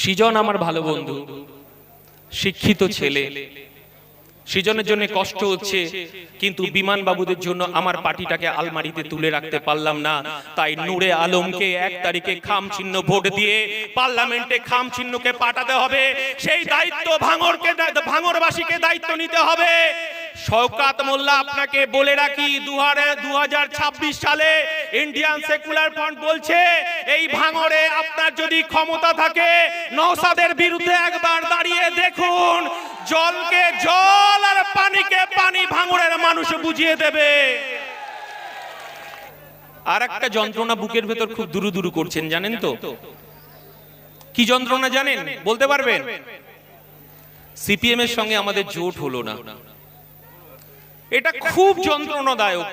সৃজন আমার ভালো বন্ধু, শিক্ষিত ছেলে। সৃজনের জন্য কষ্ট হচ্ছে, কিন্তু বিমান বাবুদের জন্য আমার পার্টিটাকে আলমারিতে তুলে রাখতে পারলাম না। তাই নূরে আলমকে এক তারিখে খাম চিহ্ন ভোট দিয়ে পার্লামেন্টে খাম চিহ্নকে পাঠাতে হবে। সেই দায়িত্ব ভাঙরকে ভাঙরবাসীকে দায়িত্ব নিতে হবে। শওকাত মোল্লা, আপনাকে বলে রাখি দু হাজার ছাব্বিশ সালে ইন্ডিয়ান সেকুলার ফ্রন্ট বলছে, এই ভাঙরে আপনার যদি ক্ষমতা থাকে নৌসাদের বিরুদ্ধে একবার দাঁড়িয়ে দেখুন। জলকে জল আর পানিকে পানি ভাঙরের মানুষ বুঝিয়ে দেবে। আর একটা যন্ত্রণা বুকের ভেতর খুব দুরু দুরু করছেন, জানেন তো? কি যন্ত্রণা জানেন? বলতে পারবেন? সিপিএম এর সঙ্গে আমাদের জোট হলো না। এটা খুব যন্ত্রণাদায়ক।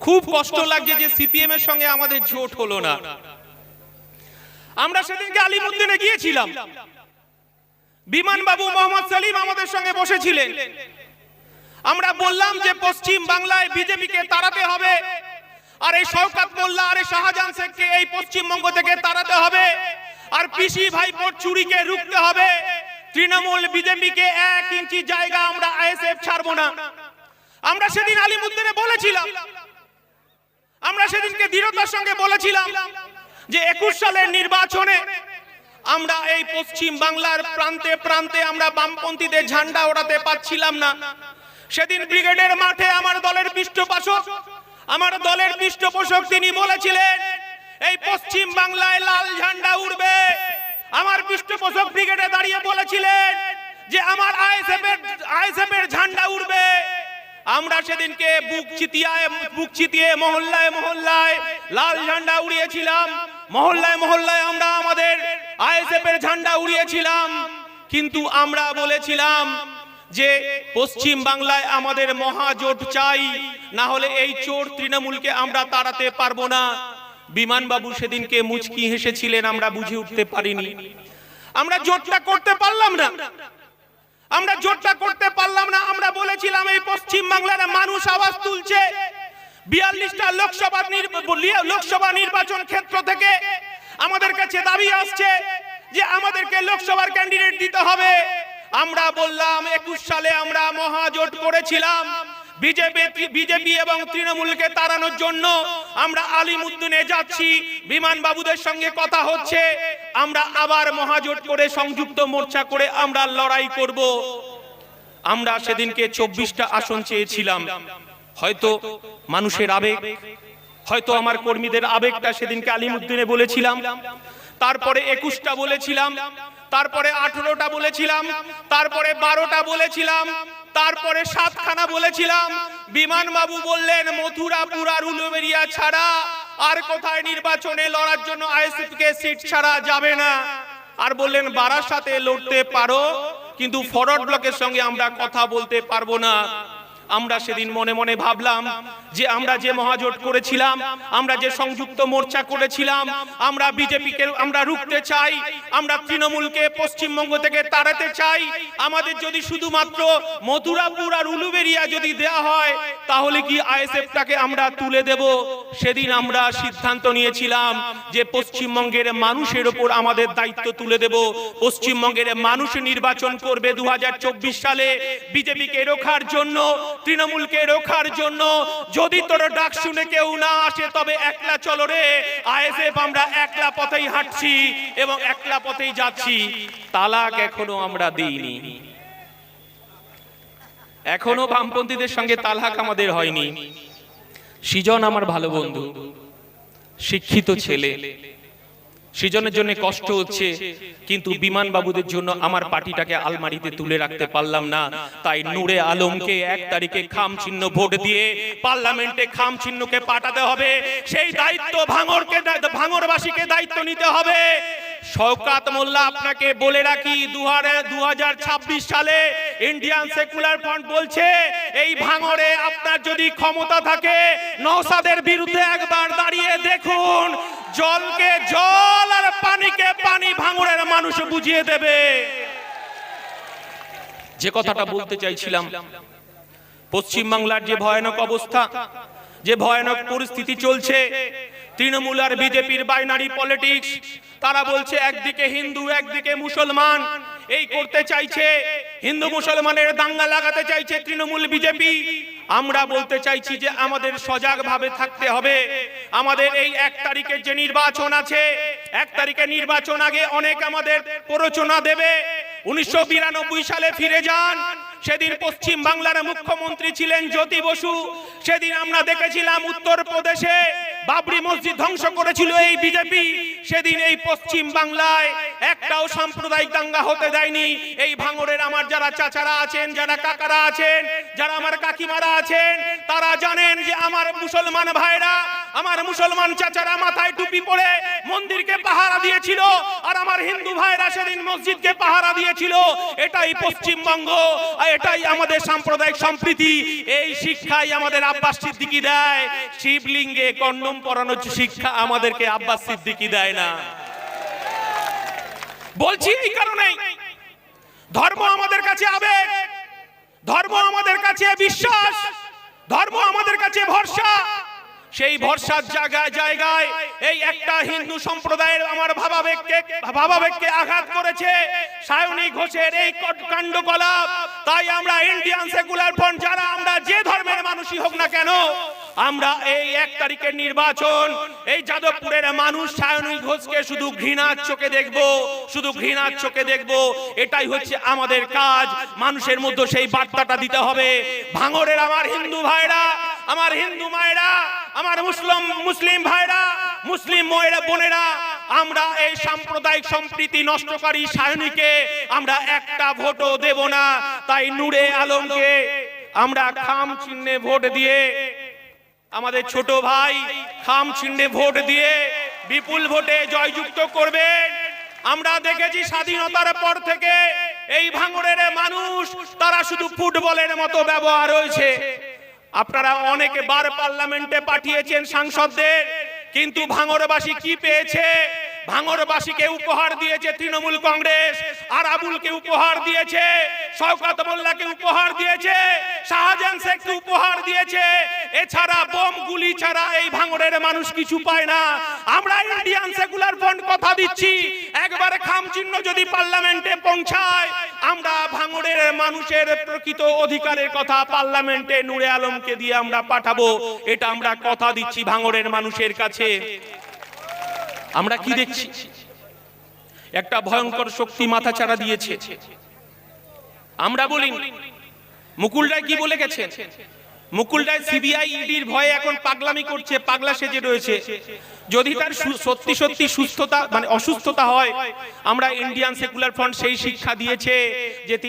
খুব কষ্ট লাগছে যে সিপিএম এর সঙ্গে আমাদের জোট হলো না। আমরা সেদিনকে আলিমুদ্দিনে গিয়েছিলাম। বিমান বাবু মোহাম্মদ সালিম আমাদের সঙ্গে বসেছিলেন। আমরা বললাম যে পশ্চিম বাংলায় বিজেপিকে তাড়াতে হবে। আর এই শওকাত মোল্লা আর এই শাহজাহান শেখকে এই পশ্চিমবঙ্গ থেকে তাড়াতে হবে। আর পিসি ভাইপোর চুরিকে রুখতে হবে। তৃণমূল বিজেপিকে এক ইঞ্চি জায়গা আমরা আইএসএফ ছাড়বো না। আমরা সেদিন আলিমুদ্দিনে বলেছিলাম। আমরা সেদিনকে দৃঢ়তার সঙ্গে বলেছিলাম। যে একুশ সালের নির্বাচনে আমরা এই পশ্চিম বাংলার প্রান্তে প্রান্তে আমরা বামপন্থীদের ঝান্ডা ওড়াতে পারছিলাম না। সেদিন ব্রিগেডের মাঠে আমার দলের পৃষ্ঠপোষক, আমার দলের পৃষ্ঠপোষক তিনি বলেছিলেন, এই পশ্চিম বাংলায় লাল ঝান্ডা উড়বে। আমার পৃষ্ঠপোষক ব্রিগেডে দাঁড়িয়ে বলেছিলেন যে আমার আইএসএফ এর আইএসএফ এর ঝান্ডা উড়বে। আমরা সেদিনকে বুক চিতিয়ায়, বুক চিতিয়ে মহল্লায় মহল্লায় লাল ঝান্ডা উড়িয়েছিলাম। মহল্লায় মহল্লায় আমরা আমাদের আইএসএফ এর ঝান্ডা উড়িয়েছিলাম। কিন্তু আমরা বলেছিলাম যে পশ্চিম বাংলায় আমাদের মহাজোট চাই, না হলে এই চোর তৃণমূলকে আমরা তাড়াতে পারব না। বিমানবাবু সেদিনকে মুচকি হেসেছিলেন, আমরা বুঝে উঠতে পারিনি। আমরা জোটটা করতে পারলাম না। আমরা জোটটা করতে পারলাম না, আমরা বলেছিলাম এই পশ্চিম বাংলার মানুষ আওয়াজ তুলছে। বিয়াল্লিশটা লোকসভা লোকসভা নির্বাচন ক্ষেত্র থেকে আমাদের কাছে দাবি আসছে যে আমাদেরকে লোকসভার ক্যান্ডিডেট দিতে হবে। আমরা বললাম, একুশ সালে আমরা মহাজোট করেছিলাম। বিজেপি বিজেপি এবং তৃণমূলকে তাড়ানোর জন্য আমরা আলিমুদ্দিনে যাচ্ছি বিমান বাবুদের সঙ্গে কথা হচ্ছে। আমরা আবার মহাজোট করে সংযুক্ত মোর্চা করে আমরা লড়াই করব। আমরা সেদিনকে চব্বিশটা আসন চেয়েছিলাম। হয়তো মানুষের আবেগ, হয়তো আমার কর্মীদের আবেগটা সেদিনকে আলিমুদ্দিনে বলেছিলাম, তারপরে একুশটা বলেছিলাম, তারপরে আঠেরোটা বলেছিলাম, তারপরে বারোটা বলেছিলাম, তারপরে সাতখানা বলেছিলাম, বিমান বাবু বললেন, মথুরাপুর আর উলুবেরিয়া ছাড়া আর কোথায় নির্বাচনে লড়ার জন্য আইএসএফ সিট ছাড়া যাবে না। আর বললেন বারার সাথে লড়তে পারো, কিন্তু ফরওয়ার্ড ব্লকের সঙ্গে আমরা কথা বলতে পারব না। আমরা সেদিন মনে মনে ভাবলাম যে আমরা যে মহাজোট করেছিলাম, আমরা যে সংযুক্ত মোর্চা করেছিলাম, আমরা বিজেপিকে আমরা রুখতে চাই, আমরা তৃণমূলকে পশ্চিমবঙ্গ থেকে তাড়াতে চাই। আমাদের যদি শুধুমাত্র মথুরাপুর আর উলুবেরিয়া যদি দেয়া হয়, তাহলে কি আইএসএফটাকে আমরা তুলে দেব? সেদিন আমরা সিদ্ধান্ত নিয়েছিলাম যে পশ্চিমবঙ্গের মানুষের ওপর আমাদের দায়িত্ব তুলে দেব। পশ্চিমবঙ্গের মানুষ নির্বাচন করবে দু হাজার চব্বিশ সালে। বিজেপিকে রোখার জন্য তৃণমূলকে রোখার জন্য যদি তোর ডাক শুনে কেউ না আসে, তবে একলা চলো রে। আইএসএফ, আমরা একলা পথেই হাঁটছি এবং একলা পথেই যাচ্ছি। তালাক এখনও আমরা দিইনি। এখনও বামপন্থীদের সঙ্গে তালাক আমাদের হয়নি। সৃজন আমার ভালো বন্ধু, শিক্ষিত ছেলে। সৃজনের জন্য কষ্ট হচ্ছে, কিন্তু বিমান বাবুদের জন্য আমার পার্টিটাকে আলমারিতে তুলে রাখতে পারলাম না। তাই নূরে আলমকে এক তারিখে খাম চিহ্ন ভোট দিয়ে পার্লামেন্টে খাম চিহ্নকে পাঠাতে হবে। সেই দায়িত্ব ভাঙরকে ভাঙরবাসীকে দায়িত্ব নিতে হবে। শওকাত মোল্লা, আপনাকে বলে রাখি দু হাজার ছাব্বিশ সালে ইন্ডিয়ান সেকুলার ফ্রন্ট বলছে, এই ভাঙরে আপনার যদি ক্ষমতা থাকে নৌসাদের বিরুদ্ধে একবার দাঁড়িয়ে দেখুন জলকে জল আর পানিকে পানি ভাঙরের মানুষ বুঝিয়ে দেবে। যে কথাটা বলতে চাইছিলাম, পশ্চিম বাংলার যে ভয়ানক অবস্থা, যে ভয়ানক পরিস্থিতি চলছে, তৃণমূল আর বিজেপির বাইনারি পলিটিক্স তারা বলছে একদিকে হিন্দু, একদিকে মুসলমান, এই করতে চাইছে, হিন্দু মুসলমানের দাঙ্গা লাগাতে চাইছে তৃণমূল বিজেপি। আমরা বলতে চাইছি যে আমাদের সজাগ ভাবে থাকতে হবে আমাদের এই এক তারিখে যে নির্বাচন আছে, এক তারিখে নির্বাচন আগে অনেক আমাদের প্ররোচনা দেবে। উনিশশো বিরানব্বই সালে ফিরে যান। সেদিন পশ্চিম বাংলার মুখ্যমন্ত্রী ছিলেন জ্যোতি বসু। সেদিন আমরা দেখেছিলাম উত্তর প্রদেশে বাবরি মসজিদ ধ্বংস করেছিল এই বিজেপি। সেদিন এই পশ্চিম বাংলায় একটাও সাম্প্রদায়িক দাঙ্গা হতে দেয়নি। এই ভাঙড়ের আমার যারা চাচারা আছেন, যারা কাকারা আছেন, যারা আমার কাকিমারা আছেন, তারা জানেন যে আমার মুসলমান ভাইরা, আমার মুসলমান চাচারা মাথায় টুপি পরে মন্দিরকে পাহারা দিয়েছিল, আর আমার হিন্দু ভাইরা সেদিন মসজিদকে পাহারা দিয়েছিল। এটাই পশ্চিমবঙ্গ এটাই আমাদের সাম্প্রদায়িক সম্প্রীতি। এই শিক্ষাই আমাদের আব্বাস সিদ্দিকি দেয়। শিবলিঙ্গে কন্ডম পরানোর শিক্ষা আমাদেরকে আব্বাস সিদ্দিকি দেয় না। বলছি এই কারণেই ধর্ম আমাদের কাছে আবেগ। ধর্ম আমাদের কাছে বিশ্বাস। ধর্ম আমাদের কাছে ভরসা। সেই ভরসার জায়গায় জায়গায় এই একটা হিন্দু সম্প্রদায়ের আমার ভাবাবেগকে ভাবাবেগকে আঘাত করেছে। সায়নী ঘোষের এই কট- কাণ্ডকলাপ তাই আমরা ইন্ডিয়ান সেকুলার ফ্রন্ট যারা আমরা যে ধর্মের মানুষই হোক না কেন আমরা এই এক তারিখের নির্বাচন, এই যাদবপুরের মানুষ সায়নী ঘোষকে শুধু ঘৃণার চোখে দেখব, শুধু ঘৃণার চোখে দেখব, এটাই হচ্ছে আমাদের কাজ। মানুষের মধ্যে সেই বার্তাটা দিতে হবে ভাঙরের আমার হিন্দু ভাইরা, আমার হিন্দু মায়েরা, আমার মুসলিম মুসলিম ভাইরা, মুসলিম ময়েরা বোনেরা, আমরা এই সাম্প্রদায়িক সম্প্রীতি নষ্টকারী সায়নীকে আমরা একটা ভোটও দেব না। তাই নূরে আলমকে আমরা খাম চিহ্নে ভোট দিয়ে আমাদের ছোট ভাই খাম চিহ্নে ভোট দিয়ে বিপুল ভোটে জয়যুক্ত করবেন। আমরা দেখেছি স্বাধীনতার পর থেকে এই ভাঙড়ের মানুষ, তারা শুধু ফুটবলের মতো ব্যবহার হয়েছে আপনারা অনেকে বার পার্লামেন্টে পাঠিয়েছেন সাংসদদের, কিন্তু ভাঙড়বাসী কি পেয়েছে? ভাঙড়বাসীকে উপহার দিয়েছে তৃণমূল কংগ্রেস, আর আবুলকে উপহার দিয়েছে শওকত মোল্লাকে উপহার দিয়েছে শাহজাহান শেখকে উপহার দিয়েছে। এছাড়া বোম গুলি ছাড়া এই ভাঙড়ের মানুষ কিছু পায় না। আমরা ইন্ডিয়ান সেকুলার ফ্রন্ট কথা দিচ্ছি। একবার খাম চিহ্ন যদি পার্লামেন্টে পৌঁছায় আমরা ভাঙড়ের মানুষের প্রকৃত অধিকারের কথা পার্লামেন্টে নূরে আলমকে দিয়ে আমরা পাঠাবো। এটা আমরা কথা দিচ্ছি ভাঙড়ের মানুষের কাছে। আমরা কি দেখছি? একটা ভয়ঙ্কর শক্তি মাথা চাড়া দিয়েছে। আমরা বলি মুকুল রায় কি বলে গেছেন? মুকুল রায় সিবিআই ইডির ভয়ে এখন পাগলামি করছে, পাগলা সেজে রয়েছে। যদি তার সত্যি সত্যি সুস্থতা মানে অসুস্থতা হয়, আমরা ইন্ডিয়ান সেকুলার ফ্রন্ট সেই শিক্ষা দিয়েছে যে